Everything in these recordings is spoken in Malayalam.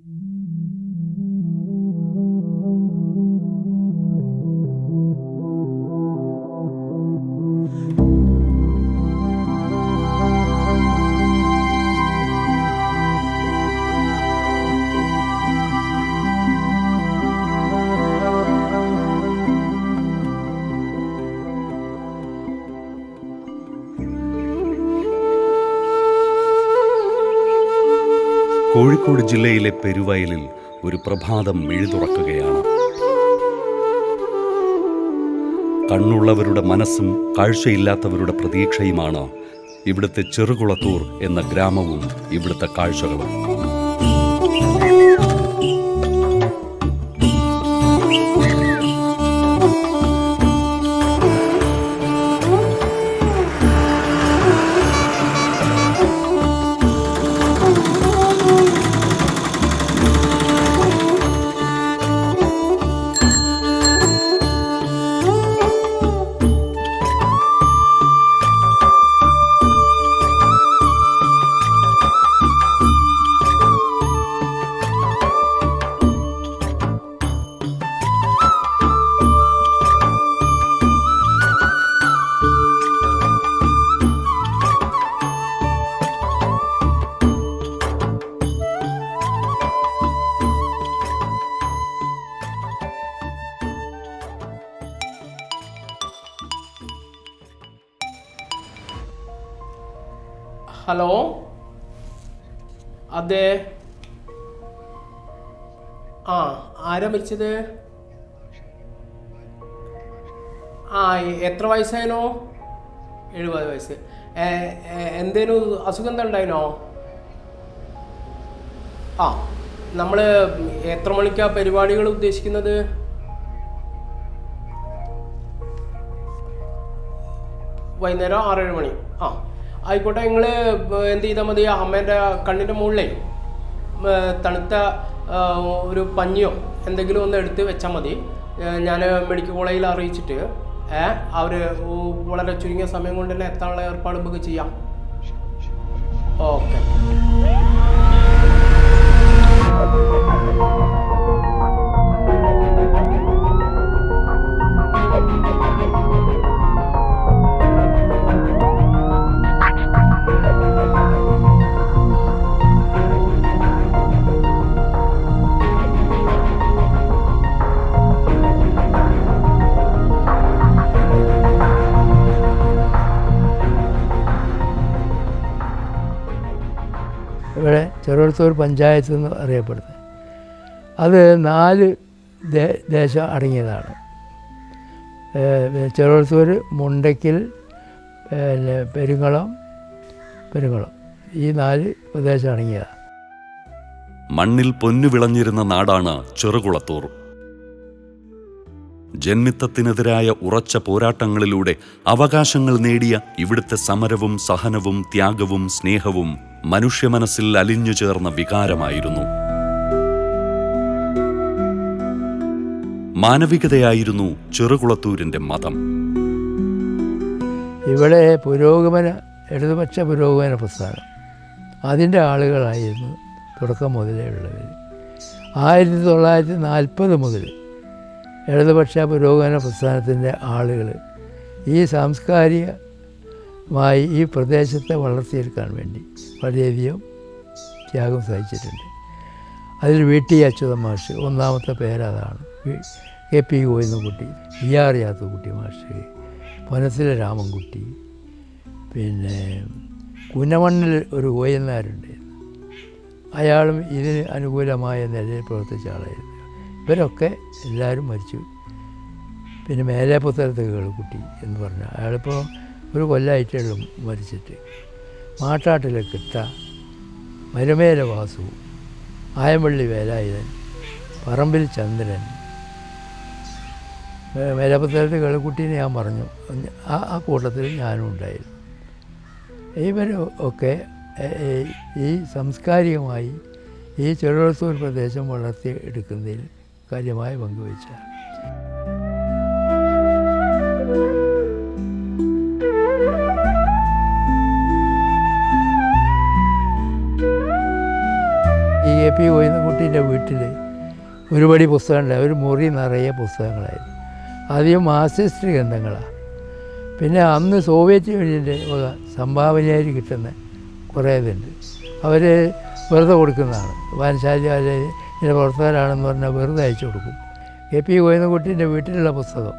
കോഴിക്കോട് ജില്ലയിലെ പെരുവയലിൽ ഒരു പ്രഭാതം മിഴുതുറക്കുകയാണ് കണ്ണുള്ളവരുടെ മനസ്സും കാഴ്ചയില്ലാത്തവരുടെ പ്രതീക്ഷയുമാണ് ഇവിടുത്തെ ചെറുകുളത്തൂർ എന്ന ഗ്രാമവും ഇവിടുത്തെ കാഴ്ചകളും. ഹലോ? അതെ. ആ ആരാ മരിച്ചത്? ആ എത്ര വയസ്സായിനോ? എഴുപത് വയസ്സ്. എന്തേലും അസുഖം എന്താ ഉണ്ടായിനോ ആ നമ്മൾ എത്ര മണിക്കാണ് പരിപാടികൾ ഉദ്ദേശിക്കുന്നത്? വൈകുന്നേരം ആറേഴ് മണി. ആയിക്കോട്ടെ നിങ്ങൾ എന്ത് ചെയ്താൽ മതി? അമ്മേന്റെ കണ്ണിന്റെ മുകളിലേ തണുത്ത ഒരു പഞ്ഞിയോ എന്തെങ്കിലും ഒന്ന് എടുത്ത് വെച്ചാൽ മതി. ഞാൻ മെഡിക്കൽ കോളേജിൽ അറിയിച്ചിട്ട് അവർ വളരെ ചുരുങ്ങിയ സമയം കൊണ്ട് തന്നെ എത്താനുള്ള ഏർപ്പാട് നമുക്ക് ചെയ്യാം. ഓക്കെ. ചെറുവത്തൂർ പഞ്ചായത്ത് എന്ന് അറിയപ്പെടുന്നത്. അത് നാല് ദേശം അടങ്ങിയതാണ്. ചെറുത്തൂർ മുണ്ടയ്ക്കൽ പിന്നെ പെരുങ്ങളം പെരുങ്ങളം. ഈ നാല് പ്രദേശം അടങ്ങിയതാണ്. മണ്ണിൽ പൊന്നു വിളഞ്ഞിരുന്ന നാടാണ് ചെറുകുളത്തൂർ. ജന്മിത്തത്തിനെതിരായ ഉറച്ച പോരാട്ടങ്ങളിലൂടെ അവകാശങ്ങൾ നേടിയ ഇവിടുത്തെ സമരവും സഹനവും ത്യാഗവും സ്നേഹവും മനുഷ്യ മനസ്സിൽ അലിഞ്ഞു ചേർന്ന വികാരമായിരുന്നു. മാനവികതയായിരുന്നു ചെറുകുളത്തൂരിന്റെ മതം. ഇവിടെ പുരോഗമന ഇടതുപക്ഷ പുരോഗമന പ്രസ്ഥാനം. അതിന്റെ ആളുകളായിരുന്നു തുടക്കം മുതലേ ഉള്ളവർ ആയിരത്തി തൊള്ളായിരത്തി നാൽപ്പത് മുതൽ ഇടതുപക്ഷ പുരോഗമന പ്രസ്ഥാനത്തിന്റെ ആളുകൾ ഈ സാംസ്കാരികമായി ഈ പ്രദേശത്തെ വളർത്തിയെടുക്കാൻ വേണ്ടി വളരെയധികം ത്യാഗം സഹിച്ചിട്ടുണ്ട്. അതിൽ വി ടി അച്യുതൻ മാഷ് ഒന്നാമത്തെ പേരതാണ് K P Govindankutty V R Yathukutty മാഷ് പൊനത്തിലെ രാമൻകുട്ടി പിന്നെ കുനമണ്ണിൽ ഒരു ഗോയന്നാരുണ്ടായിരുന്നു അയാളും ഇതിന് അനുകൂലമായ നിലയിൽ പ്രവർത്തിച്ച ആളായിരുന്നു. ഇവരൊക്കെ എല്ലാവരും മരിച്ചു. പിന്നെ മേലെ പുത്തരത്ത് കേളുക്കുട്ടി എന്ന് പറഞ്ഞു അയാളിപ്പോൾ ഒരു കൊല്ലമായിട്ടേ ഉള്ളൂ മരിച്ചിട്ട്. മാട്ടാട്ടിലെ കിട്ട മരുമേല വാസു ആയമ്പള്ളി വേലായുധൻ പറമ്പിൽ ചന്ദ്രൻ. മേലപ്പുത്തരത്ത് കേളുക്കുട്ടീനെ ഞാൻ പറഞ്ഞു. ആ ആ കൂട്ടത്തിൽ ഞാനും ഉണ്ടായിരുന്നു. ഇവർ ഒക്കെ ഈ സാംസ്കാരികമായി ഈ ചെറുവത്തൂർ പ്രദേശം വളർത്തി എടുക്കുന്നതിൽ കാര്യമായ പങ്കുവച്ച ഈ എ പി ഗോവിന്ദൻകുട്ടി കുട്ടീന്റെ വീട്ടിൽ ഒരുപടി പുസ്തകങ്ങളുണ്ടായി ഒരു മുറി നിറയെ പുസ്തകങ്ങളായിരുന്നു. അധികം മാർസിസ്റ്റ് ഗ്രന്ഥങ്ങളാണ് പിന്നെ അന്ന് സോവിയറ്റ് യൂണിയന്റെ വക സംഭാവനയായി കിട്ടുന്ന കുറേ ഇതുണ്ട് അവർ വെറുതെ കൊടുക്കുന്നതാണ്. വായനശാല ഇതിന്റെ പ്രവർത്തകരാണെന്ന് പറഞ്ഞാൽ വെറുതെ അയച്ചു കൊടുക്കും. കെ പി ഗോവിന്ദൻകുട്ടീന്റെ വീട്ടിലുള്ള പുസ്തകം.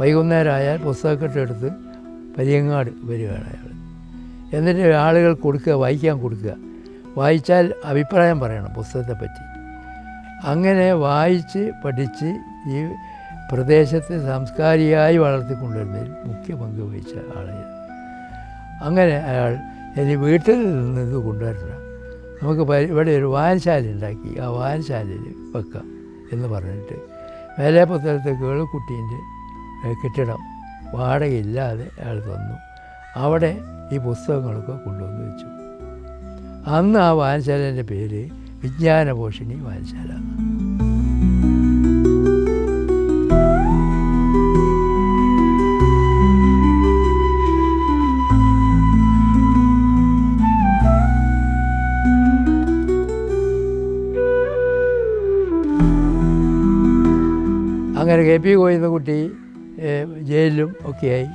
വൈകുന്നേരം ആയാൽ പുസ്തകക്കെട്ടെടുത്ത് പരിയങ്ങാട് വരികയാണ് അയാൾ. എന്നിട്ട് ആളുകൾ കൊടുക്കുക വായിക്കാൻ കൊടുക്കുക. വായിച്ചാൽ അഭിപ്രായം പറയണം പുസ്തകത്തെപ്പറ്റി. അങ്ങനെ വായിച്ച് പഠിച്ച് ഈ പ്രദേശത്തെ സാംസ്കാരികമായി വളർത്തിക്കൊണ്ടുവരുന്നതിൽ മുഖ്യ പങ്ക് വഹിച്ച ആളായിരുന്നു അങ്ങനെ അയാൾ എനിക്ക് വീട്ടിൽ നിന്ന് ഇത് കൊണ്ടുവരണം. നമുക്ക് ഇവിടെ ഒരു വായനശാല ഉണ്ടാക്കി. ആ വായനശാലയിൽ വെക്കാം എന്ന് പറഞ്ഞിട്ട്. മേലെ പുസ്തകത്തെ കേളുക്കുട്ടീന്റെ കെട്ടിടം വാടകയില്ലാതെ അയാൾ തന്നു. അവിടെ ഈ പുസ്തകങ്ങളൊക്കെ കൊണ്ടുവന്ന് വെച്ചു. അന്ന് ആ വായനശാലേന്റെ പേര് വിജ്ഞാനപോഷിണി വായനശാല. അങ്ങനെ കെ പി ഗോവിന്ദ കുട്ടി ജയിലിലും ഒക്കെയായി.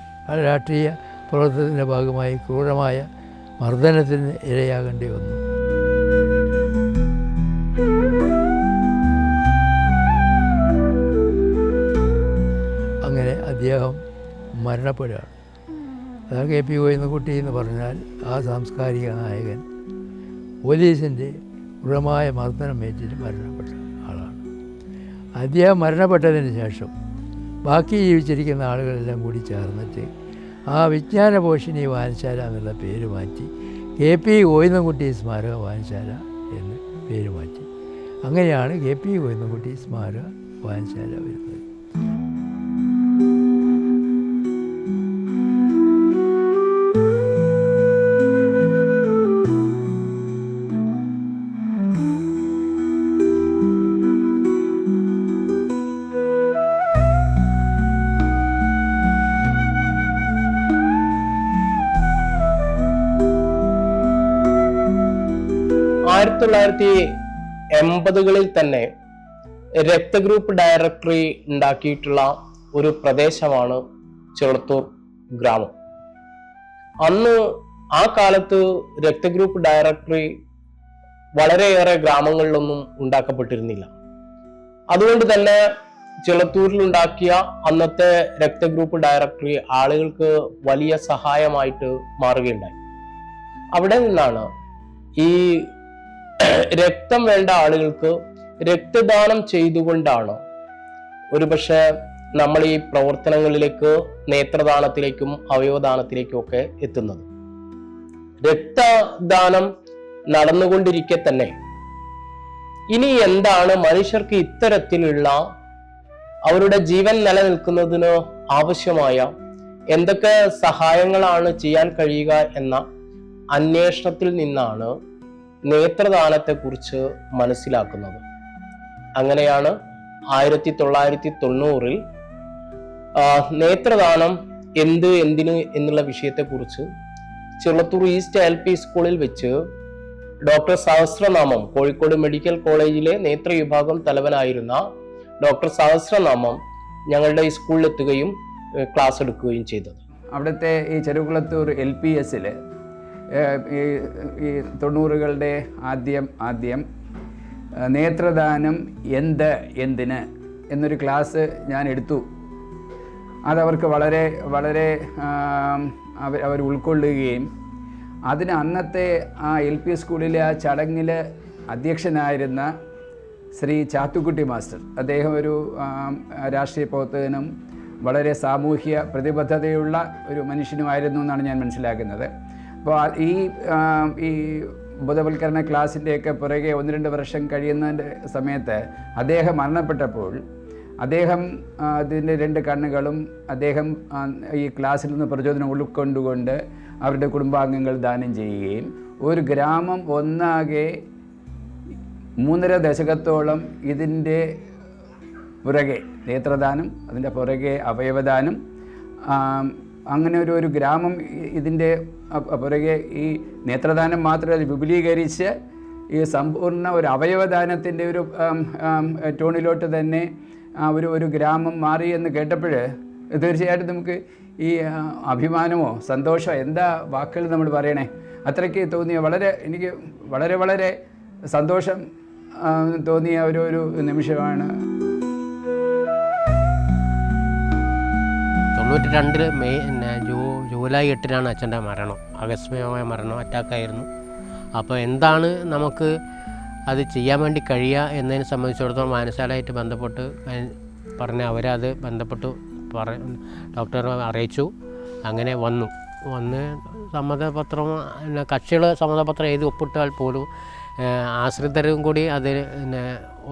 രാഷ്ട്രീയ പ്രവർത്തനത്തിന്റെ ഭാഗമായി ക്രൂരമായ മർദ്ദനത്തിന് ഇരയാകേണ്ടി വന്നു. അങ്ങനെ അദ്ദേഹം മരണപ്പെടുകയാണ്. അതാണ് കെ പി ഗോവിന്ദൻകുട്ടി എന്ന് പറഞ്ഞാൽ ആ സാംസ്കാരിക നായകൻ പോലീസിന്റെ ക്രൂരമായ മർദ്ദനം ഏറ്റിട്ട് ആളാണ് അദ്ദേഹം മരണപ്പെട്ടതിന് ശേഷം ബാക്കി ജീവിച്ചിരിക്കുന്ന ആളുകളെല്ലാം കൂടി ചേർന്നിട്ട് ആ വിജ്ഞാനപോഷിണി വായനശാല എന്നുള്ള പേര് മാറ്റി കെ പി ഗോവിന്ദൻകുട്ടി സ്മാരക വായനശാല എന്ന് പേര് മാറ്റി. അങ്ങനെയാണ് കെ പി ഗോവിന്ദൻകുട്ടി സ്മാരക വായനശാല വരുന്നത്. തൊള്ളായിരത്തി എൺപതുകളിൽ തന്നെ രക്തഗ്രൂപ്പ് ഡയറക്ടറി ഉണ്ടാക്കിയിട്ടുള്ള ഒരു പ്രദേശമാണ് ചെളത്തൂർ ഗ്രാമം. അന്ന് ആ കാലത്ത് രക്തഗ്രൂപ്പ് ഡയറക്ടറി വളരെയേറെ ഗ്രാമങ്ങളിലൊന്നും ഉണ്ടാക്കപ്പെട്ടിരുന്നില്ല. അതുകൊണ്ട് തന്നെ ചെളത്തൂരിൽ ഉണ്ടാക്കിയ അന്നത്തെ രക്തഗ്രൂപ്പ് ഡയറക്ടറി ആളുകൾക്ക് വലിയ സഹായമായിട്ട് മാറുകയുണ്ടായി. അവിടെ നിന്നാണ് ഈ രക്തം വേണ്ട ആളുകൾക്ക് രക്തദാനം ചെയ്തുകൊണ്ടാണ്? ഒരുപക്ഷെ നമ്മൾ ഈ പ്രവർത്തനങ്ങളിലേക്ക് നേത്രദാനത്തിലേക്കും അവയവദാനത്തിലേക്കും ഒക്കെ എത്തുന്നത്. രക്തദാനം നടന്നുകൊണ്ടിരിക്കെ തന്നെ ഇനി എന്താണ് മനുഷ്യർക്ക് ഇത്തരത്തിലുള്ള അവരുടെ ജീവൻ നിലനിൽക്കുന്നതിന് ആവശ്യമായ എന്തൊക്കെ സഹായങ്ങളാണ് ചെയ്യാൻ കഴിയുക എന്ന അന്വേഷണത്തിൽ നിന്നാണ് നേത്രദാനത്തെക്കുറിച്ച് മനസ്സിലാക്കുന്നത്. അങ്ങനെയാണ് ആയിരത്തി തൊള്ളായിരത്തി തൊണ്ണൂറിൽ നേത്രദാനം എന്ത് എന്തിന് എന്നുള്ള വിഷയത്തെക്കുറിച്ച് ചെറുത്തൂർ ഈസ്റ്റ് എൽ പി സ്കൂളിൽ വെച്ച് ഡോക്ടർ സഹസ്രനാമം കോഴിക്കോട് മെഡിക്കൽ കോളേജിലെ നേത്ര വിഭാഗം തലവനായിരുന്ന ഡോക്ടർ സഹസ്രനാമം ഞങ്ങളുടെ ഈ സ്കൂളിലെത്തുകയും ക്ലാസ് എടുക്കുകയും ചെയ്തത്. അവിടുത്തെ ഈ ചെറുകുളത്തൂർ എൽ പി എസിൽ ഈ തൊണ്ണൂറുകളുടെ ആദ്യം ആദ്യം നേത്രദാനം എന്ത് എന്തിന് എന്നൊരു ക്ലാസ് ഞാൻ എടുത്തു. അതവർക്ക് വളരെ വളരെ അവർ അവർ ഉൾക്കൊള്ളുകയും അതിന് അന്നത്തെ ആ എൽ പി സ്കൂളിലെ ആ ചടങ്ങിൽ അധ്യക്ഷനായിരുന്ന ശ്രീ ചാത്തുക്കുട്ടി മാസ്റ്റർ. അദ്ദേഹം ഒരു രാഷ്ട്രീയ പ്രവർത്തകനും വളരെ സാമൂഹ്യ പ്രതിബദ്ധതയുള്ള ഒരു മനുഷ്യനുമായിരുന്നു എന്നാണ് ഞാൻ മനസ്സിലാക്കുന്നത്. അപ്പോൾ ഈ ഈ ബോധവൽക്കരണ ക്ലാസ്സിന്റെയൊക്കെ പുറകെ ഒന്ന് രണ്ട് വർഷം കഴിയുന്നതിന്റെ സമയത്ത് അദ്ദേഹം മരണപ്പെട്ടപ്പോൾ അദ്ദേഹം അതിന്റെ രണ്ട് കണ്ണുകളും അദ്ദേഹം ഈ ക്ലാസ്സിൽ നിന്ന് പ്രചോദനം ഉൾക്കൊണ്ടുകൊണ്ട് അവരുടെ കുടുംബാംഗങ്ങൾ ദാനം ചെയ്യുകയും ഒരു ഗ്രാമം ഒന്നാകെ മൂന്നര ദശകത്തോളം ഇതിന്റെ പുറകെ നേത്രദാനം അതിന്റെ പുറകെ അവയവദാനം അങ്ങനെ ഒരു ഒരു ഗ്രാമം ഇതിന്റെ പുറകെ ഈ നേത്രദാനം മാത്രമല്ല വിപുലീകരിച്ച് ഈ സമ്പൂർണ ഒരു അവയവദാനത്തിന്റെ ഒരു ടോണിലോട്ട് തന്നെ ഒരു ഒരു ഗ്രാമം മാറി എന്ന് കേട്ടപ്പോൾ തീർച്ചയായിട്ടും നമുക്ക് ഈ അഭിമാനമോ സന്തോഷമോ എന്താ വാക്കുകൾ നമ്മൾ പറയണേ? അത്രയ്ക്ക് തോന്നിയ വളരെ എനിക്ക് വളരെ വളരെ സന്തോഷം തോന്നിയ ഒരു ഒരു നിമിഷമാണ്. തൊണ്ണൂറ്റി രണ്ടിൽ മെയ് പിന്നെ ജൂ ജൂലൈ എട്ടിനാണ് അച്ഛന്റെ മരണം. ആകസ്മികമായ മരണം അറ്റാക്കായിരുന്നു. അപ്പോൾ എന്താണ് നമുക്ക് അത് ചെയ്യാൻ വേണ്ടി കഴിയുക എന്നതിനെ സംബന്ധിച്ചിടത്തോളം വായനശാലയായിട്ട് ബന്ധപ്പെട്ട് പറഞ്ഞ അവരത് ബന്ധപ്പെട്ട് പറ ഡോക്ടറെ അറിയിച്ചു. അങ്ങനെ വന്നു. വന്ന് സമ്മതപത്രം പിന്നെ കക്ഷികൾ സമ്മതപത്രം എഴുതി ഒപ്പിട്ടാൽ പോലും ആശ്രിതരും കൂടി അത് പിന്നെ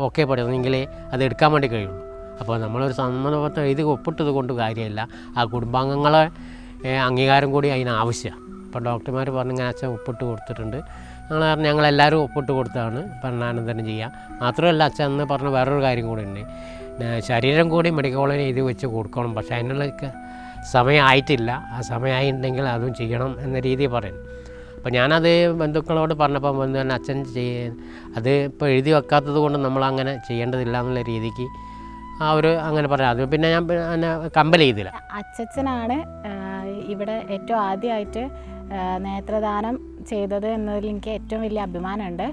ഓക്കെ പറയുന്നെങ്കിലേ അത് എടുക്കാൻ വേണ്ടി കഴിയുള്ളൂ. അപ്പോൾ നമ്മളൊരു സമ്മതപത്രം എഴുതി ഒപ്പിട്ടത് കൊണ്ട് കാര്യമില്ല. ആ കുടുംബാംഗങ്ങളെ അംഗീകാരം കൂടി അതിന് ആവശ്യമാണ് അപ്പോൾ ഡോക്ടർമാർ പറഞ്ഞു ഇങ്ങനെ അച്ഛൻ ഒപ്പിട്ട് കൊടുത്തിട്ടുണ്ട്. ഞങ്ങൾ പറഞ്ഞു ഞങ്ങളെല്ലാവരും ഒപ്പിട്ട് കൊടുത്താണ് ഭരണാനന്തരം ചെയ്യുക മാത്രമല്ല അച്ഛൻ എന്ന് പറഞ്ഞ വേറൊരു കാര്യം കൂടി ഉണ്ട്. ശരീരം കൂടി മെഡിക്കൽ കോളേജിൽ എഴുതി വെച്ച് കൊടുക്കണം. പക്ഷേ അതിനുള്ള ക- സമയമായിട്ടില്ല. ആ സമയമായിട്ടുണ്ടെങ്കിൽ അതും ചെയ്യണം എന്ന രീതി പറയുന്നു. അപ്പോൾ ഞാനത് ബന്ധുക്കളോട് പറഞ്ഞപ്പോൾ ബന്ധു തന്നെ അച്ഛൻ ചെയ്യ അത് ഇപ്പോൾ എഴുതി വെക്കാത്തത് കൊണ്ട് നമ്മൾ അങ്ങനെ ചെയ്യേണ്ടതില്ല എന്നുള്ള രീതിക്ക് ആ ഒരു അങ്ങനെ പറഞ്ഞു അത് പിന്നെ ഞാൻ കമ്പൽ ചെയ്തില്ല. അച്ഛച്ചനാണ് ഇവിടെ ഏറ്റവും ആദ്യമായിട്ട് നേത്രദാനം ചെയ്തത് എന്നതിൽ എനിക്ക് ഏറ്റവും വലിയ അഭിമാനമുണ്ട്.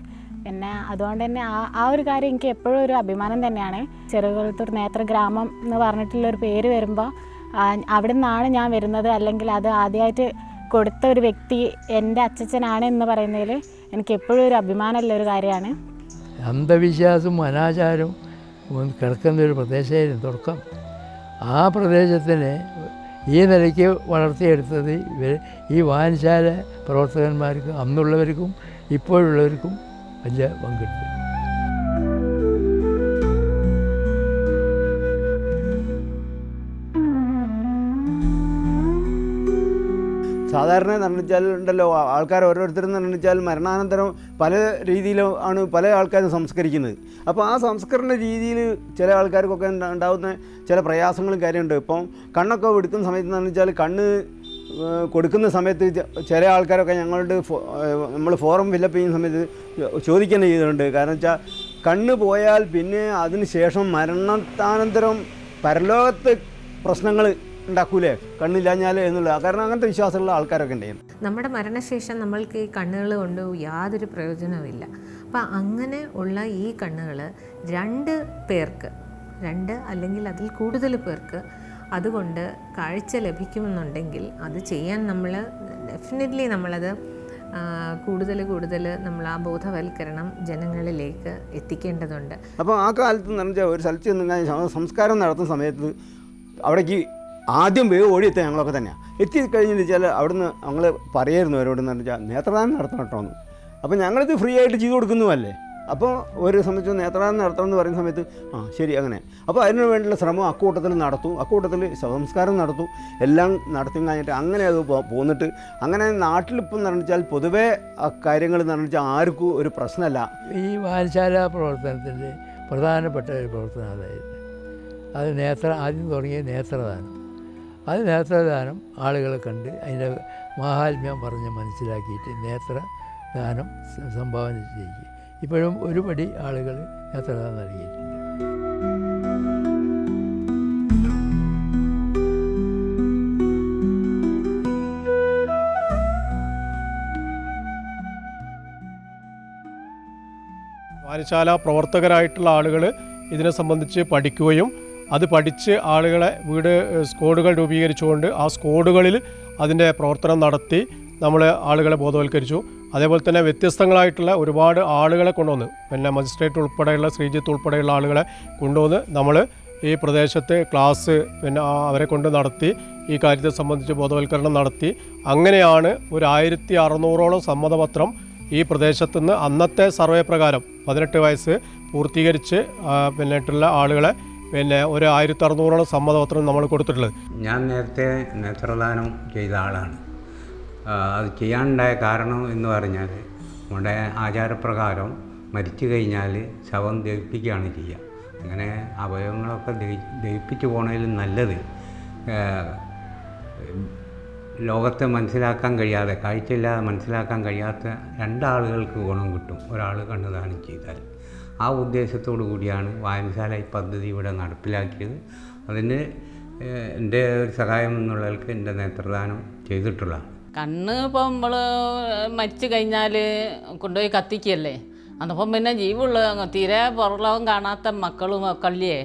പിന്നെ അതുകൊണ്ട് തന്നെ ആ ആ ഒരു കാര്യം എനിക്ക് എപ്പോഴും ഒരു അഭിമാനം തന്നെയാണ്. ചെറുകുളത്തൂർ നേത്രഗ്രാമം എന്ന് പറഞ്ഞിട്ടുള്ള ഒരു പേര് വരുമ്പോൾ അവിടെ നിന്നാണ് ഞാൻ വരുന്നത്. അല്ലെങ്കിൽ അത് ആദ്യമായിട്ട് കൊടുത്ത ഒരു വ്യക്തി എന്റെ അച്ഛച്ചനാണ് എന്ന് പറയുന്നതിൽ എനിക്ക് എപ്പോഴും ഒരു അഭിമാനമുള്ള ഒരു കാര്യമാണ്. അന്ധവിശ്വാസവും അനാചാരവും കിടക്കുന്ന ഒരു പ്രദേശമായിരുന്നു തുടക്കം. ആ പ്രദേശത്തിനെ ഈ നിലയ്ക്ക് വളർത്തിയെടുത്തത് ഇവർ ഈ വായനശാല പ്രവർത്തകന്മാർക്കും അന്നുള്ളവർക്കും ഇപ്പോഴുള്ളവർക്കും വലിയ പങ്കെടുത്തു സാധാരണ നിർണിച്ചാലുണ്ടല്ലോ ആൾക്കാർ ഓരോരുത്തരും നിർണിച്ചാൽ മരണാനന്തരം പല രീതിയിലും ആണ് പല ആൾക്കാരും സംസ്കരിക്കുന്നത്. അപ്പോൾ ആ സംസ്കരണ രീതിയിൽ ചില ആൾക്കാർക്കൊക്കെ ഉണ്ടാകുന്ന ചില പ്രയാസങ്ങളും കാര്യമുണ്ട് ഇപ്പം കണ്ണൊക്കെ എടുക്കുന്ന സമയത്ത് എന്ന് വെച്ചാൽ കണ്ണ് കൊടുക്കുന്ന സമയത്ത് ചില ആൾക്കാരൊക്കെ ഞങ്ങളുടെ നമ്മൾ ഫോറം ഫില്ലപ്പ് ചെയ്യുന്ന സമയത്ത് ചോദിക്കുന്ന ചെയ്തിട്ടുണ്ട് കാരണം വെച്ചാൽ കണ്ണ് പോയാൽ പിന്നെ അതിന് ശേഷം മരണത്താനന്തരം പരലോകത്ത് പ്രശ്നങ്ങൾ ഉണ്ടാക്കൂലേ? കണ്ണില്ലാഞ്ഞാൽ എന്നുള്ള കാരണം അങ്ങനത്തെ വിശ്വാസമുള്ള ആൾക്കാരൊക്കെ ഉണ്ടായിരുന്നു. നമ്മുടെ മരണശേഷം നമ്മൾക്ക് ഈ കണ്ണുകൾ കൊണ്ട് യാതൊരു പ്രയോജനവുമില്ല. അപ്പം അങ്ങനെ ഉള്ള ഈ കണ്ണുകൾ രണ്ട് പേർക്ക് രണ്ട് അല്ലെങ്കിൽ അതിൽ കൂടുതൽ പേർക്ക് അതുകൊണ്ട് കാഴ്ച ലഭിക്കുമെന്നുണ്ടെങ്കിൽ അത് ചെയ്യാൻ നമ്മൾ ഡെഫിനറ്റ്ലി നമ്മളത് കൂടുതൽ കൂടുതൽ നമ്മൾ ആ ബോധവൽക്കരണം ജനങ്ങളിലേക്ക് എത്തിക്കേണ്ടതുണ്ട്. അപ്പോൾ ആ കാലത്ത് എന്ന് പറഞ്ഞാൽ ഒരു സ്ഥലത്ത് നിന്ന് സംസ്കാരം നടത്തുന്ന സമയത്ത് അവിടേക്ക് ആദ്യം വേവ് ഓടിയെത്തുക ഞങ്ങളൊക്കെ തന്നെയാണ് എത്തി കഴിഞ്ഞെന്ന് വെച്ചാൽ അവിടുന്ന് ഞങ്ങൾ പറയായിരുന്നു അവരോട് എന്ന് പറഞ്ഞാൽ നേത്രദാനം നടത്തണം കേട്ടോ എന്ന്. അപ്പോൾ ഞങ്ങളിത് ഫ്രീ ആയിട്ട് ചെയ്തു കൊടുക്കുന്നതല്ലേ അപ്പോൾ ഒരു സംബന്ധിച്ച് നേത്രദാനം നടത്തണം എന്ന് പറയുന്ന സമയത്ത് ആ ശരി അങ്ങനെ. അപ്പോൾ അതിനു വേണ്ടിയുള്ള ശ്രമം അക്കൂട്ടത്തിൽ നടത്തും. അക്കൂട്ടത്തിൽ സംസ്കാരം നടത്തും. എല്ലാം നടത്തി കഴിഞ്ഞിട്ട് അങ്ങനെ അത് പോന്നിട്ട് അങ്ങനെ നാട്ടിലിപ്പം എന്ന് പറഞ്ഞാൽ പൊതുവേ ആ കാര്യങ്ങൾ എന്ന് പറഞ്ഞാൽ ആർക്കും ഒരു പ്രശ്നമല്ല. ഈ വായനശാല പ്രവർത്തനത്തിന്റെ പ്രധാനപ്പെട്ട ഒരു പ്രവർത്തനം അതായിരുന്നു അത് നേത്ര ആദ്യം തുടങ്ങിയ നേത്രദാനം. അത് നേത്രദാനം ആളുകളെ കണ്ട് അതിന്റെ മാഹാത്മ്യം പറഞ്ഞ് മനസ്സിലാക്കിയിട്ട് നേത്രദാനം സംഭാവന ചെയ്യും ഇപ്പോഴും ഒരുപടി ആളുകൾ നേത്രദാനം നൽകിയിട്ടുണ്ട്. വായനശാല പ്രവർത്തകരായിട്ടുള്ള ആളുകൾ ഇതിനെ സംബന്ധിച്ച് പഠിക്കുകയും അത് പഠിച്ച് ആളുകളെ വീട് സ്കോഡുകൾ രൂപീകരിച്ചുകൊണ്ട് ആ സ്കോഡുകളിൽ അതിന്റെ പ്രവർത്തനം നടത്തി നമ്മൾ ആളുകളെ ബോധവൽക്കരിച്ചു. അതേപോലെ തന്നെ വ്യത്യസ്തങ്ങളായിട്ടുള്ള ഒരുപാട് ആളുകളെ കൊണ്ടുവന്ന് പിന്നെ മജിസ്ട്രേറ്റ് ഉൾപ്പെടെയുള്ള ശ്രീജിത്ത് ഉൾപ്പെടെയുള്ള ആളുകളെ കൊണ്ടുവന്ന് നമ്മൾ ഈ പ്രദേശത്ത് ക്ലാസ് പിന്നെ അവരെ കൊണ്ട് നടത്തി ഈ കാര്യത്തെ സംബന്ധിച്ച് ബോധവൽക്കരണം നടത്തി. അങ്ങനെയാണ് ഒരു ആയിരത്തി അറുന്നൂറോളം സമ്മതപത്രം ഈ പ്രദേശത്തുനിന്ന് അന്നത്തെ സർവേ പ്രകാരം പതിനെട്ട് വയസ്സ് പൂർത്തീകരിച്ച് പിന്നിട്ടുള്ള ആളുകളെ പിന്നെ ഒരു ആയിരത്തി അറുന്നൂറോളം സമ്മതപത്രം നമ്മൾ കൊടുത്തിട്ടുള്ളത്. ഞാൻ നേരത്തെ നേത്രദാനം ചെയ്ത ആളാണ്. അത് ചെയ്യാനുണ്ടായ കാരണം എന്ന് പറഞ്ഞാൽ നമ്മുടെ ആചാരപ്രകാരം മരിച്ചു കഴിഞ്ഞാൽ ശവം ദഹിപ്പിക്കുകയാണ് ചെയ്യുക. അങ്ങനെ അവയവങ്ങളൊക്കെ ദഹി ദഹിപ്പിച്ചു പോണതിൽ നല്ലത് ലോകത്തെ മനസ്സിലാക്കാൻ കഴിയാതെ കാഴ്ചയില്ലാതെ മനസ്സിലാക്കാൻ കഴിയാത്ത രണ്ടാളുകൾക്ക് ഗുണം കിട്ടും. ഒരാൾ കണ്ണുദാനം ചെയ്താൽ. ആ ഉദ്ദേശത്തോടു കൂടിയാണ് വായനശാല ഈ പദ്ധതി ഇവിടെ നടപ്പിലാക്കിയത്. അതിന് എന്റെ ഒരു സഹായം എന്നുള്ളവർക്ക് എന്റെ നേത്രദാനം ചെയ്തിട്ടുള്ളതാണ്. കണ്ണ് ഇപ്പം നമ്മൾ മരിച്ചു കഴിഞ്ഞാൽ കൊണ്ടുപോയി കത്തിക്കല്ലേ അന്നപ്പം പിന്നെ ജീവുള്ള തീരെ പുറലോകം കാണാത്ത മക്കളും മക്കളിയേ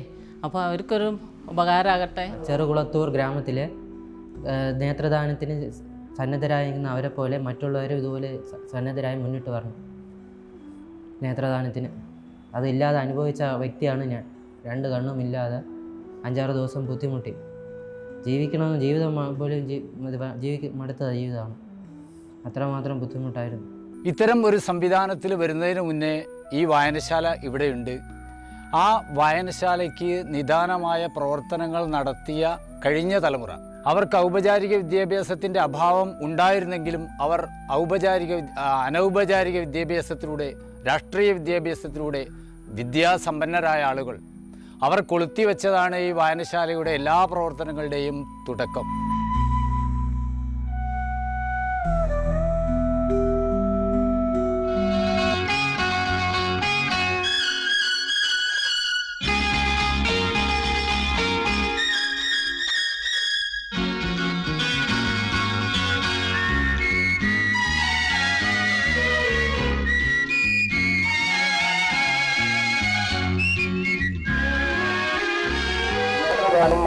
അപ്പോൾ അവർക്കൊരു ഉപകാരമാകട്ടെ ചെറുകുളത്തൂർ ഗ്രാമത്തിലെ നേത്രദാനത്തിന് സന്നദ്ധരായിരിക്കുന്ന അവരെ പോലെ മറ്റുള്ളവരും ഇതുപോലെ സന്നദ്ധരായി മുന്നിട്ട് വരണം. നേത്രദാനത്തിന്. അതില്ലാതെ അനുഭവിച്ച വ്യക്തിയാണ് ഞാൻ. രണ്ട് കണ്ണും ഇല്ലാതെ അഞ്ചാറ് ദിവസം ബുദ്ധിമുട്ടി. ജീവിക്കണമെന്ന് ജീവിതം പോലും ജീവിക്ക മടുത്ത ജീവിതമാണ്. അത്രമാത്രം ബുദ്ധിമുട്ടായിരുന്നു. ഇത്തരം ഒരു സംവിധാനത്തിൽ വരുന്നതിന് മുന്നേ ഈ വായനശാല ഇവിടെയുണ്ട്. ആ വായനശാലയ്ക്ക് നിദാനമായ പ്രവർത്തനങ്ങൾ നടത്തിയ കഴിഞ്ഞ തലമുറ. അവർക്ക് ഔപചാരിക വിദ്യാഭ്യാസത്തിന്റെ അഭാവം ഉണ്ടായിരുന്നെങ്കിലും അവർ ഔപചാരിക അനൗപചാരിക വിദ്യാഭ്യാസത്തിലൂടെ രാഷ്ട്രീയ വിദ്യാഭ്യാസത്തിലൂടെ വിദ്യാസമ്പന്നരായ ആളുകൾ അവർ കൊളുത്തി വെച്ചതാണ് ഈ വായനശാലയുടെ എല്ലാ പ്രവർത്തനങ്ങളുടെയും തുടക്കം.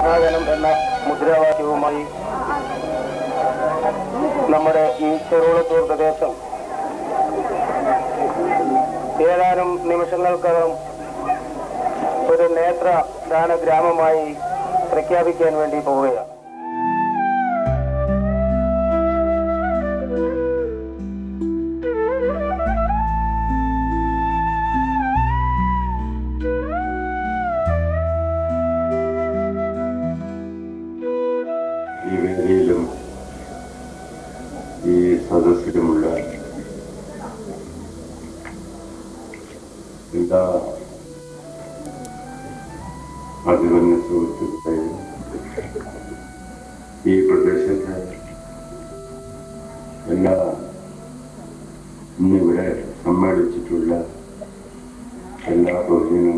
മഹാജനം എന്ന മുദ്രാവാക്യവുമായി നമ്മുടെ ഈ ചെറുകുളത്തൂർ പ്രദേശം ഏതാനും നിമിഷങ്ങൾക്കകം ഒരു നേത്രദാന ഗ്രാമമായി പ്രഖ്യാപിക്കാൻ വേണ്ടി പോവുകയാണ്. ഈ പ്രദേശത്തെ എല്ലാ ഇന്നിവിടെ സമ്മേളിച്ചിട്ടുള്ള എല്ലാ ബഹുജനങ്ങളെയും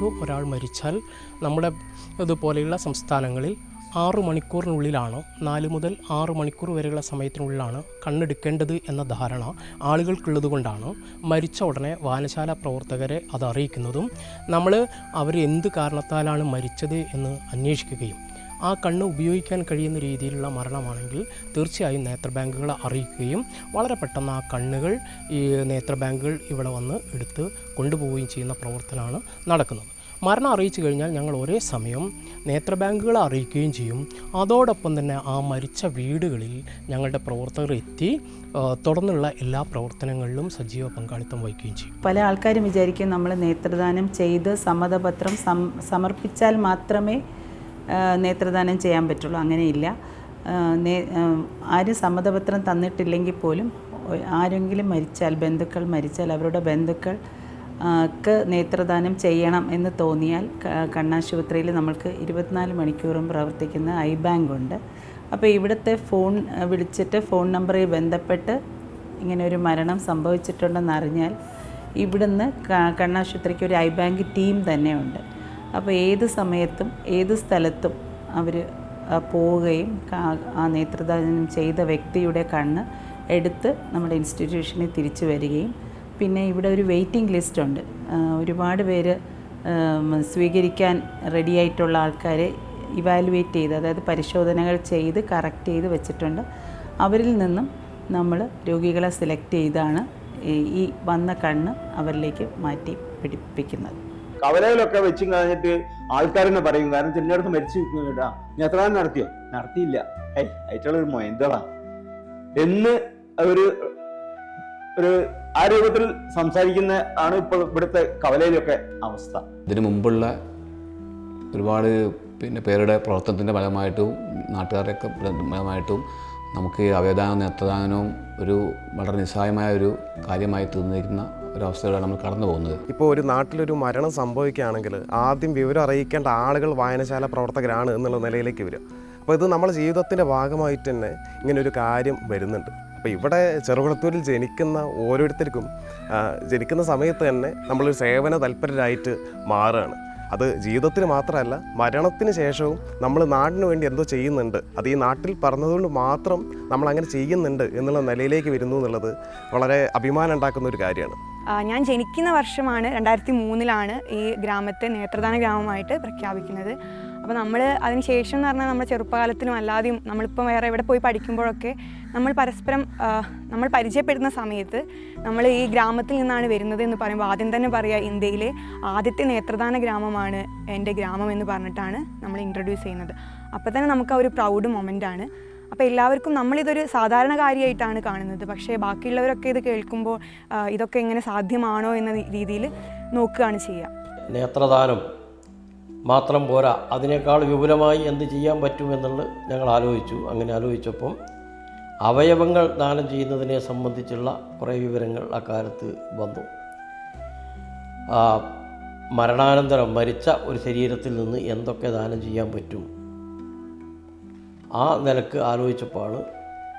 നിലയ്ക്ക് ഒരാൾ മരിച്ചാൽ നമ്മുടെ ഇതുപോലെയുള്ള സംസ്ഥാനങ്ങളിൽ ആറ് മണിക്കൂറിനുള്ളിലാണ് നാല് മുതൽ ആറ് മണിക്കൂർ വരെയുള്ള സമയത്തിനുള്ളിലാണ് കണ്ണെടുക്കേണ്ടത് എന്ന ധാരണ ആളുകൾക്കുള്ളത് കൊണ്ടാണ് മരിച്ച ഉടനെ വായനശാല പ്രവർത്തകരെ അത് അറിയിക്കുന്നതും. നമ്മൾ അവർ എന്ത് കാരണത്താലാണ് മരിച്ചത് എന്ന് അന്വേഷിക്കുകയും ആ കണ്ണ് ഉപയോഗിക്കാൻ കഴിയുന്ന രീതിയിലുള്ള മരണമാണെങ്കിൽ തീർച്ചയായും നേത്ര ബാങ്കുകളെ അറിയിക്കുകയും വളരെ പെട്ടെന്ന് ആ കണ്ണുകൾ ഈ നേത്ര ബാങ്കുകൾ ഇവിടെ വന്ന് എടുത്ത് കൊണ്ടുപോവുകയും ചെയ്യുന്ന പ്രവർത്തനമാണ് നടക്കുന്നത്. മരണം അറിയിച്ചു കഴിഞ്ഞാൽ ഞങ്ങൾ ഒരേ സമയം നേത്ര ബാങ്കുകളെ അറിയിക്കുകയും ചെയ്യും. അതോടൊപ്പം തന്നെ ആ മരിച്ച വീടുകളിൽ ഞങ്ങളുടെ പ്രവർത്തകർ എത്തി തുടർന്നുള്ള എല്ലാ പ്രവർത്തനങ്ങളിലും സജീവ പങ്കാളിത്തം വഹിക്കുകയും ചെയ്യും. പല ആൾക്കാരും വിചാരിക്കും നമ്മൾ നേത്രദാനം ചെയ്ത് സമ്മതപത്രം സമർപ്പിച്ചാൽ മാത്രമേ നേത്രദാനം ചെയ്യാൻ പറ്റുള്ളൂ. അങ്ങനെയില്ല. ആരും സമ്മതപത്രം തന്നിട്ടില്ലെങ്കിൽ പോലും ആരെങ്കിലും മരിച്ചാൽ ബന്ധുക്കൾ മരിച്ചാൽ അവരുടെ ബന്ധുക്കൾ ക്ക് നേത്രദാനം ചെയ്യണം എന്ന് തോന്നിയാൽ കണ്ണാശുപത്രിയിൽ നമ്മൾക്ക് ഇരുപത്തിനാല് മണിക്കൂറും പ്രവർത്തിക്കുന്ന ഐ ബാങ്ക് ഉണ്ട്. അപ്പോൾ ഇവിടുത്തെ ഫോൺ വിളിച്ചിട്ട് ഫോൺ നമ്പറിൽ ബന്ധപ്പെട്ട് ഇങ്ങനെ ഒരു മരണം സംഭവിച്ചിട്ടുണ്ടെന്ന് അറിഞ്ഞാൽ ഇവിടുന്ന് കണ്ണാശുപത്രിക്ക് ഒരു ഐ ബാങ്ക് ടീം തന്നെയുണ്ട് അപ്പോൾ ഏത് സമയത്തും ഏത് സ്ഥലത്തും അവർ പോവുകയും ആ നേത്രദാനം ചെയ്ത വ്യക്തിയുടെ കണ്ണ് എടുത്ത് നമ്മുടെ ഇൻസ്റ്റിറ്റ്യൂഷനിൽ തിരിച്ചു വരികയും. പിന്നെ ഇവിടെ ഒരു വെയിറ്റിംഗ് ലിസ്റ്റ് ഉണ്ട്. ഒരുപാട് പേര് സ്വീകരിക്കാൻ റെഡിയായിട്ടുള്ള ആൾക്കാരെ ഇവാലുവേറ്റ് ചെയ്ത് അതായത് പരിശോധനകൾ ചെയ്ത് കറക്റ്റ് ചെയ്ത് വെച്ചിട്ടുണ്ട്. അവരിൽ നിന്നും നമ്മൾ രോഗികളെ സെലക്ട് ചെയ്താണ് ഈ വന്ന കണ്ണ് അവരിലേക്ക് മാറ്റി പിടിപ്പിക്കുന്നത്. കവലയിലൊക്കെ വെച്ചും കഴിഞ്ഞിട്ട് ആൾക്കാരെന്നെ പറയും. കാരണം ചിലയിടത്ത് മരിച്ചു കേട്ടാ. നേത്രദാനം നടത്തിയോ? നടത്തിയില്ല. ഏയ് അയച്ചുള്ള ഒരു മൊയന്തളാ എന്ന് ഒരു ഒരു ആ രൂപത്തിൽ സംസാരിക്കുന്ന ആണ് ഇപ്പോൾ ഇവിടുത്തെ കവലയിലൊക്കെ അവസ്ഥ. ഇതിനു മുമ്പുള്ള ഒരുപാട് പിന്നെ പേരുടെ പ്രവർത്തനത്തിന്റെ ഫലമായിട്ടും നാട്ടുകാരുടെയൊക്കെ ഫലമായിട്ടും നമുക്ക് അവയദാനവും നേത്രദാനവും ഒരു വളരെ നിസ്സായമായ ഒരു കാര്യമായി തീർന്നിരിക്കുന്ന ഒരവസ്ഥയിലൂടെ നമ്മൾ കടന്നു പോകുന്നത്. ഇപ്പോൾ ഒരു നാട്ടിലൊരു മരണം സംഭവിക്കുകയാണെങ്കിൽ ആദ്യം വിവരം അറിയിക്കേണ്ട ആളുകൾ വായനശാല പ്രവർത്തകരാണ് എന്നുള്ള നിലയിലേക്ക് വരും അപ്പോൾ ഇത് നമ്മുടെ ജീവിതത്തിന്റെ ഭാഗമായിട്ട് തന്നെ ഇങ്ങനൊരു കാര്യം വരുന്നുണ്ട്. അപ്പോൾ ഇവിടെ ചെറുകുളത്തൂരിൽ ജനിക്കുന്ന ഓരോരുത്തർക്കും ജനിക്കുന്ന സമയത്ത് തന്നെ നമ്മളൊരു സേവന തൽപരരായിട്ട് മാറുകയാണ്. അത് ജീവിതത്തിന് മാത്രമല്ല മരണത്തിന് ശേഷവും നമ്മൾ നാടിന് വേണ്ടി എന്തോ ചെയ്യുന്നുണ്ട്. അത് ഈ നാട്ടിൽ പറഞ്ഞതുകൊണ്ട് മാത്രം നമ്മൾ അങ്ങനെ ചെയ്യുന്നുണ്ട് എന്നുള്ള നിലയിലേക്ക് വരുന്നു എന്നുള്ളത് വളരെ അഭിമാനം ഉണ്ടാക്കുന്ന ഒരു കാര്യമാണ്. ഞാൻ ജനിക്കുന്ന വർഷമാണ് രണ്ടായിരത്തി മൂന്നിലാണ് ഈ ഗ്രാമത്തെ നേത്രദാന ഗ്രാമമായിട്ട് പ്രഖ്യാപിക്കുന്നത്. അപ്പോൾ നമ്മൾ അതിന് ശേഷം എന്ന് പറഞ്ഞാൽ നമ്മുടെ ചെറുപ്പകാലത്തിലും അല്ലാതെയും നമ്മളിപ്പോൾ വേറെ എവിടെ പോയി പഠിക്കുമ്പോഴൊക്കെ നമ്മൾ പരസ്പരം നമ്മൾ പരിചയപ്പെടുന്ന സമയത്ത് നമ്മൾ ഈ ഗ്രാമത്തിൽ നിന്നാണ് വരുന്നത് എന്ന് പറയുമ്പോൾ ആദ്യം തന്നെ പറയുക ഇന്ത്യയിലെ ആദ്യത്തെ നേത്രദാന ഗ്രാമമാണ് എന്റെ ഗ്രാമം എന്ന് പറഞ്ഞിട്ടാണ് നമ്മൾ ഇൻട്രൊഡ്യൂസ് ചെയ്യുന്നത്. അപ്പോൾ തന്നെ നമുക്ക് ആ ഒരു പ്രൗഡ് മൊമെന്റ് ആണ്. അപ്പോൾ എല്ലാവർക്കും നമ്മളിതൊരു സാധാരണ കാര്യമായിട്ടാണ് കാണുന്നത്. പക്ഷേ ബാക്കിയുള്ളവരൊക്കെ ഇത് കേൾക്കുമ്പോൾ ഇതൊക്കെ എങ്ങനെ സാധ്യമാണോ എന്ന രീതിയിൽ നോക്കുകയാണ് ചെയ്യുക. നേത്രദാനം മാത്രം പോരാ. അതിനേക്കാൾ വിപുലമായി എന്ത് ചെയ്യാൻ പറ്റുമെന്നുള്ളത് ഞങ്ങൾ ആലോചിച്ചു. അങ്ങനെ ആലോചിച്ചപ്പം അവയവങ്ങൾ ദാനം ചെയ്യുന്നതിനെ സംബന്ധിച്ചുള്ള കുറേ വിവരങ്ങൾ അക്കാലത്ത് വന്നു. മരണാനന്തരം മരിച്ച ഒരു ശരീരത്തിൽ നിന്ന് എന്തൊക്കെ ദാനം ചെയ്യാൻ പറ്റും? ആ നിലയ്ക്ക് ആലോചിച്ചപ്പോൾ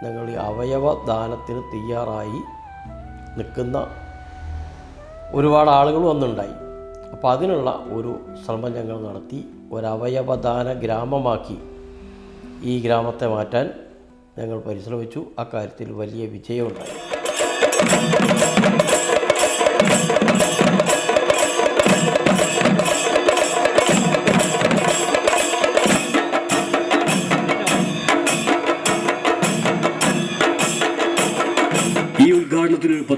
ഞങ്ങൾ ഈ അവയവ ദാനത്തിന് തയ്യാറായി നിൽക്കുന്ന ഒരുപാട് ആളുകൾ വന്നുണ്ടായി. അപ്പോൾ അതിനുള്ള ഒരു ശ്രമം ഞങ്ങൾ നടത്തി. ഒരവയവദാന ഗ്രാമമാക്കി ഈ ഗ്രാമത്തെ മാറ്റാൻ ഞങ്ങൾ പരിശ്രമിച്ചു. അക്കാര്യത്തിൽ വലിയ വിജയമുണ്ടായി.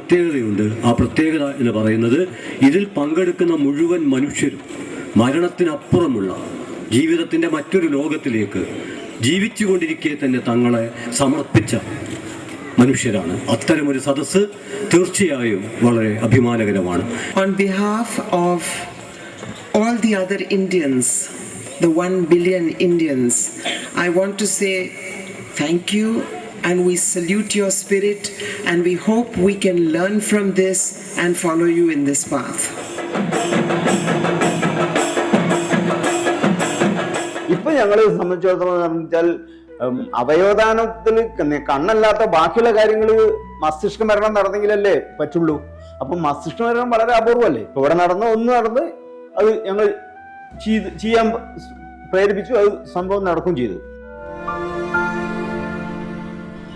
പ്രത്യേകതയുണ്ട്. ആ പ്രത്യേകത എന്ന് പറയുന്നത് ഇതിൽ പങ്കെടുക്കുന്ന മുഴുവൻ മനുഷ്യരും മരണത്തിനപ്പുറമുള്ള ജീവിതത്തിന്റെ മറ്റൊരു ലോകത്തിലേക്ക് ജീവിച്ചുകൊണ്ടിരിക്കെ തന്നെ തങ്ങളെ സമർപ്പിച്ച മനുഷ്യരാണ്. അത്തരമൊരു സദസ്സ് തീർച്ചയായും വളരെ അഭിമാനകരമാണ്. On behalf of all the other Indians the one billion Indians I want to say thank you and we salute your spirit and we hope we can learn from this and follow you in this path. ഇപ്പൊ ഞങ്ങളെ സംബന്ധിച്ചിടത്തോളം വെച്ചാൽ അവയോദാനത്തിൽ കണ്ണല്ലാത്ത ബാക്കിയുള്ള കാര്യങ്ങൾ മസ്തിഷ്ക മരണം നടന്നെങ്കിലല്ലേ പറ്റുള്ളൂ. അപ്പം മസ്തിഷ്ക മരണം വളരെ അപൂർവമല്ലേ ഇപ്പൊ ഇവിടെ നടന്ന ഒന്ന് നടന്ന് അത് ഞങ്ങൾ ചെയ്ത് ചെയ്യാൻ പ്രേരിപ്പിച്ചു അത് സംഭവം നടക്കുകയും ചെയ്തു.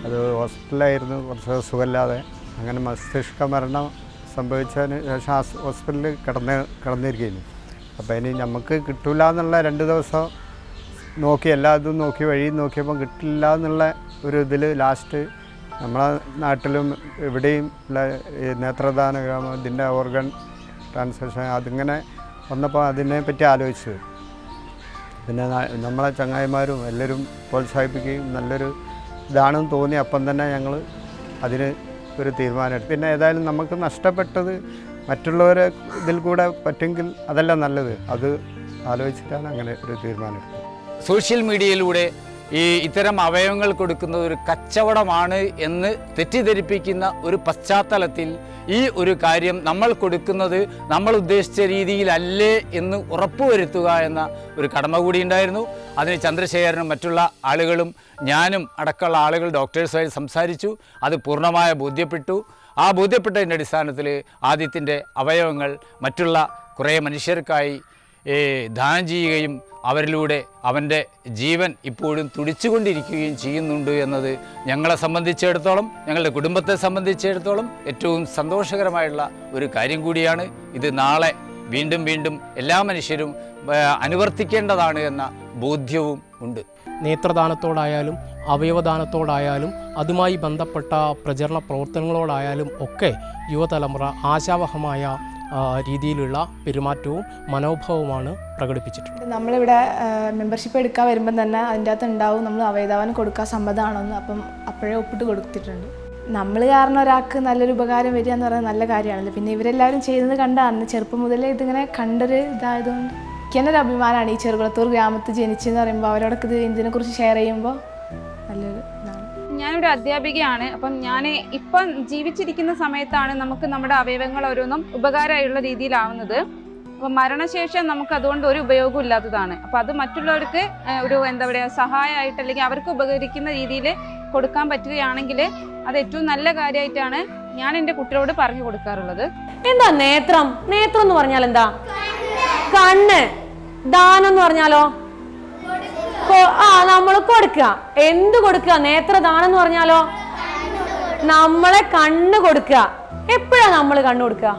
അത് ഹോസ്പിറ്റലായിരുന്നു കുറച്ച് സുഖമില്ലാതെ. അങ്ങനെ മസ്തിഷ്ക മരണം സംഭവിച്ചതിന് ശേഷം ഹോസ്പിറ്റലിൽ കിടന്ന് കിടന്നിരിക്കുന്നു അപ്പോൾ ഇനി നമുക്ക് കിട്ടില്ല എന്നുള്ള രണ്ട് ദിവസം നോക്കി എല്ലാ ഇതും നോക്കി വഴി നോക്കിയപ്പോൾ കിട്ടില്ല എന്നുള്ള ഒരു ഇതിൽ ലാസ്റ്റ് നമ്മളെ നാട്ടിലും ഇവിടെയും ഉള്ള നേത്രദാന ഗ്രാമം ഇതിന്റെ ഓർഗൻ ട്രാൻസ്ലേഷൻ അതിങ്ങനെ വന്നപ്പോൾ അതിനെപ്പറ്റി ആലോചിച്ചു പിന്നെ നമ്മളെ ചങ്ങായിമാരും എല്ലാവരും പ്രോത്സാഹിപ്പിക്കുകയും നല്ലൊരു ഇതാണെന്ന് തോന്നി അപ്പം തന്നെ ഞങ്ങൾ അതിന് ഒരു തീരുമാനമെടുത്തു. പിന്നെ ഏതായാലും നമുക്ക് നഷ്ടപ്പെട്ടത് മറ്റുള്ളവരെ ഇതിൽ കൂടെ പറ്റുമെങ്കിൽ അതല്ല നല്ലത്. അത് ആലോചിച്ചിട്ടാണ് അങ്ങനെ ഒരു തീരുമാനമെടുത്തത്. സോഷ്യൽ മീഡിയയിലൂടെ ഈ ഇത്തരം അവയവങ്ങൾ കൊടുക്കുന്നത് ഒരു കച്ചവടമാണ് എന്ന് തെറ്റിദ്ധരിപ്പിക്കുന്ന ഒരു പശ്ചാത്തലത്തിൽ ഈ ഒരു കാര്യം നമ്മൾ കൊടുക്കുന്നത് നമ്മൾ ഉദ്ദേശിച്ച രീതിയിലല്ലേ എന്ന് ഉറപ്പുവരുത്തുക എന്ന ഒരു കടമ കൂടി ഉണ്ടായിരുന്നു. അതിന് ചന്ദ്രശേഖരനും മറ്റുള്ള ആളുകളും ഞാനും അടക്കമുള്ള ആളുകൾ ഡോക്ടേഴ്സുമായി സംസാരിച്ചു. അത് പൂർണമായ ബോധ്യപ്പെട്ടു. ആ ബോധ്യപ്പെട്ടതിന്റെ അടിസ്ഥാനത്തിൽ ആദ്യത്തിന്റെ അവയവങ്ങൾ മറ്റുള്ള കുറേ മനുഷ്യർക്കായി ദാനം ചെയ്യുകയും അവരിലൂടെ അവന്റെ ജീവൻ ഇപ്പോഴും തുടിച്ചുകൊണ്ടിരിക്കുകയും ചെയ്യുന്നുണ്ട് എന്നത് ഞങ്ങളെ സംബന്ധിച്ചിടത്തോളം ഞങ്ങളുടെ കുടുംബത്തെ സംബന്ധിച്ചിടത്തോളം ഏറ്റവും സന്തോഷകരമായുള്ള ഒരു കാര്യം കൂടിയാണ്. ഇത് നാളെ വീണ്ടും വീണ്ടും എല്ലാ മനുഷ്യരും അനുവർത്തിക്കേണ്ടതാണ് എന്ന ബോധ്യവും ഉണ്ട്. നേത്രദാനത്തോടായാലും അവയവദാനത്തോടായാലും അതുമായി ബന്ധപ്പെട്ട പ്രചരണ പ്രവർത്തനങ്ങളോടായാലും ഒക്കെ യുവതലമുറ ആശാവഹമായ രീതിയിലുള്ള പെരുമാറ്റവും മനോഭാവവുമാണ് പ്രകടിപ്പിച്ചിട്ടുള്ളത്. നമ്മളിവിടെ മെമ്പർഷിപ്പ് എടുക്കാൻ വരുമ്പം തന്നെ അതിന്റെ അകത്ത് ഉണ്ടാവും. നമ്മൾ അവയതാവാൻ കൊടുക്കാൻ സമ്മതമാണെന്ന് അപ്പം അപ്പോഴേ ഒപ്പിട്ട് കൊടുത്തിട്ടുണ്ട്. നമ്മൾ കാരണം ഒരാൾക്ക് നല്ലൊരു ഉപകാരം വരിക എന്ന് പറയുന്നത് നല്ല കാര്യമാണല്ലോ. പിന്നെ ഇവരെല്ലാവരും ചെയ്യുന്നത് കണ്ടാണ് ചെറുപ്പം മുതലേ ഇതിങ്ങനെ കണ്ടൊരു ഇതായതുകൊണ്ട് എനിക്കെന്നൊരു അഭിമാനമാണ് ഈ ചെറുകുളത്തൂർ ഗ്രാമത്തിൽ ജനിച്ചെന്ന് പറയുമ്പോൾ അവരോടൊക്കെ ഇത് ഇതിനെക്കുറിച്ച് ഷെയർ ചെയ്യുമ്പോൾ നല്ലൊരു ഞാനൊരു അധ്യാപികയാണ് അപ്പം ഞാൻ ഇപ്പം ജീവിച്ചിരിക്കുന്ന സമയത്താണ് നമുക്ക് നമ്മുടെ അവയവങ്ങൾ ഓരോന്നും ഉപകാരമായുള്ള രീതിയിലാവുന്നത്. അപ്പം മരണശേഷം നമുക്ക് അതുകൊണ്ട് ഒരു ഉപയോഗം ഇല്ലാത്തതാണ്. അപ്പം അത് മറ്റുള്ളവർക്ക് ഒരു എന്താ പറയുക സഹായമായിട്ട് അല്ലെങ്കിൽ അവർക്ക് ഉപകരിക്കുന്ന രീതിയിൽ കൊടുക്കാൻ പറ്റുകയാണെങ്കിൽ അത് ഏറ്റവും നല്ല കാര്യമായിട്ടാണ് ഞാൻ എന്റെ കുട്ടികളോട് പറഞ്ഞു കൊടുക്കാറുള്ളത്. എന്താ നേത്രം? നേത്രം എന്ന് പറഞ്ഞാൽ എന്താ? കണ്ണ്. ദാനം എന്ന് പറഞ്ഞാലോ? ആ നമ്മൾ കൊടുക്കുക എന്ത് കൊടുക്കുക നേത്രദാനം പറഞ്ഞാലോ? നമ്മളെ കണ്ണ് കൊടുക്കുക എപ്പോഴാ നമ്മൾ കണ്ണ് കൊടുക്കുക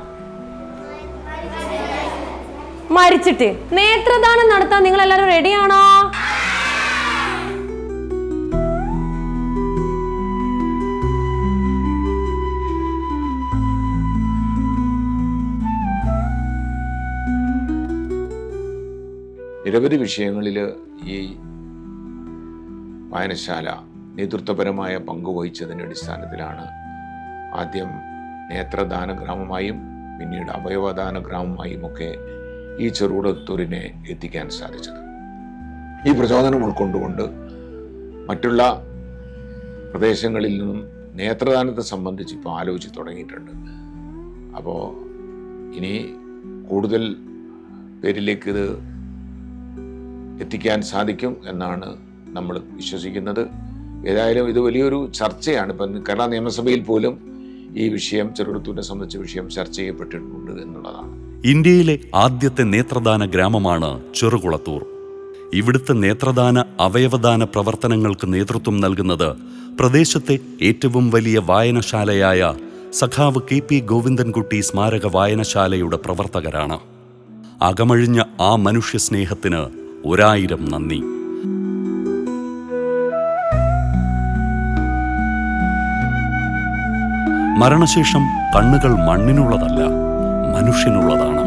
മരിച്ചിട്ട്. നേത്രദാനം നടത്താൻ നിങ്ങൾ എല്ലാവരും റെഡിയാണോ നിരവധി വിഷയങ്ങളിൽ ഈ വായനശാല നേതൃത്വപരമായ പങ്കുവഹിച്ചതിന്റെ അടിസ്ഥാനത്തിലാണ് ആദ്യം നേത്രദാന ഗ്രാമമായും പിന്നീട് അവയവദാന ഗ്രാമമായും ഒക്കെ ഈ ചെറുകുടത്തൂരിനെ എത്തിക്കാൻ സാധിച്ചത്. ഈ പ്രചോദനം ഉൾക്കൊണ്ടുകൊണ്ട് മറ്റുള്ള പ്രദേശങ്ങളിൽ നിന്നും നേത്രദാനത്തെ സംബന്ധിച്ച് ഇപ്പോൾ ആലോചിച്ച് തുടങ്ങിയിട്ടുണ്ട്. അപ്പോൾ ഇനി കൂടുതൽ പേരിലേക്ക് ഇത് എത്തിക്കാൻ സാധിക്കും എന്നാണ് നമ്മൾ വിശ്വസിക്കുന്നത്. ഏതായാലും ഇത് വലിയൊരു ചർച്ചയാണ്. ഇപ്പം കേരള നിയമസഭയിൽ പോലും ഈ വിഷയം ചെറുകുളത്തൂരിനെ സംബന്ധിച്ച വിഷയം ചർച്ച ചെയ്യപ്പെട്ടിട്ടുണ്ട് എന്നുള്ളതാണ്. ഇന്ത്യയിലെ ആദ്യത്തെ നേത്രദാന ഗ്രാമമാണ് ചെറുകുളത്തൂർ. ഇവിടുത്തെ നേത്രദാന അവയവദാന പ്രവർത്തനങ്ങൾക്ക് നേതൃത്വം നൽകുന്നത് പ്രദേശത്തെ ഏറ്റവും വലിയ വായനശാലയായ സഖാവ് കെ പി ഗോവിന്ദൻകുട്ടി സ്മാരക വായനശാലയുടെ പ്രവർത്തകരാണ്. അകമഴിഞ്ഞ ആ മനുഷ്യസ്നേഹത്തിന് ഒരായിരം നന്ദി. മരണശേഷം കണ്ണുകൾ മണ്ണിനുള്ളതല്ല മനുഷ്യനുള്ളതാണ്.